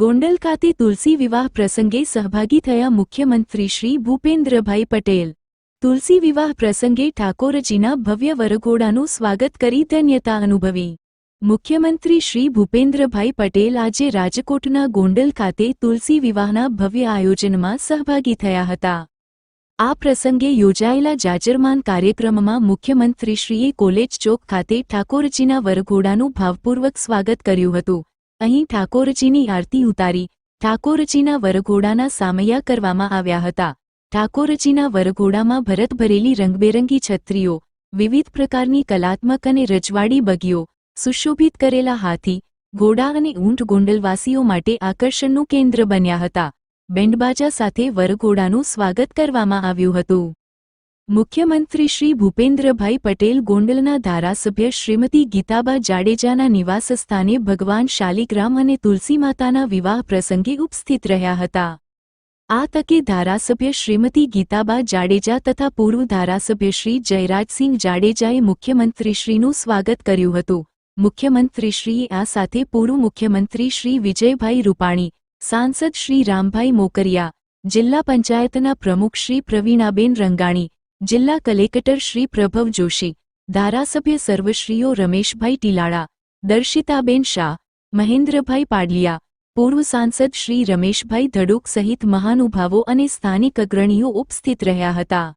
ગોંડલ ખાતે તુલસી વિવાહ પ્રસંગે સહભાગી થયા મુખ્યમંત્રી શ્રી ભૂપેન્દ્રભાઈ પટેલ. તુલસી વિવાહ પ્રસંગે ઠાકોરજીના ભવ્ય વરઘોડાનું સ્વાગત કરી ધન્યતા અનુભવી. મુખ્યમંત્રી શ્રી ભૂપેન્દ્રભાઈ પટેલ આજે રાજકોટના ગોંડલ ખાતે તુલસી વિવાહના ભવ્ય આયોજનમાં સહભાગી થયા હતા. આ પ્રસંગે યોજાયેલા જાજરમાન કાર્યક્રમમાં મુખ્યમંત્રીશ્રીએ કોલેજ ચોક ખાતે ઠાકોરજીના વરઘોડાનું ભાવપૂર્વક સ્વાગત કર્યું હતું. અહીં ઠાકોરજીની આરતી ઉતારી, ઠાકોરજીના વરઘોડાના સામૈયા કરવામાં આવ્યા હતા. ઠાકોરજીના વરઘોડામાં ભરત ભરેલી રંગબેરંગી છત્રીઓ, વિવિધ પ્રકારની કલાત્મક અને રજવાડી બગીઓ, સુશોભિત કરેલા હાથી, ઘોડા અને ઊંટ ગોંડલવાસીઓ માટે આકર્ષણનું કેન્દ્ર બન્યા હતા. બેન્ડબાજા સાથે વરઘોડાનું સ્વાગત કરવામાં આવ્યું હતું. મુખ્યમંત્રી શ્રી ભૂપેન્દ્રભાઈ પટેલ ગોંડલના ધારાસભ્ય શ્રીમતી ગીતાબા જાડેજાના નિવાસસ્થાને ભગવાન શાલિગ્રામ અને તુલસી માતાના વિવાહ પ્રસંગે ઉપસ્થિત રહ્યા હતા. આ તકે ધારાસભ્ય શ્રીમતી ગીતાબા જાડેજા તથા પૂર્વ ધારાસભ્ય શ્રી જયરાજસિંહ જાડેજાએ મુખ્યમંત્રીશ્રીનું સ્વાગત કર્યું હતું. મુખ્યમંત્રીશ્રીએ આ સાથે પૂર્વ મુખ્યમંત્રી શ્રી વિજયભાઈ રૂપાણી, સાંસદ શ્રી રામભાઈ મોકરિયા, જિલ્લા પંચાયતના પ્રમુખ શ્રી પ્રવીણાબેન રંગાણી જિલ્લા કલેક્ટર શ્રી પ્રભવ જોશી, ધારાસભ્ય સર્વશ્રીઓ રમેશભાઈ ટીલાળા, દર્શિતાબેન શાહ, મહેન્દ્રભાઈ પાડલિયા, પૂર્વ સાંસદ શ્રી રમેશભાઈ ધડુક સહિત મહાનુભાવો અને સ્થાનિક અગ્રણીઓ ઉપસ્થિત રહ્યા હતા.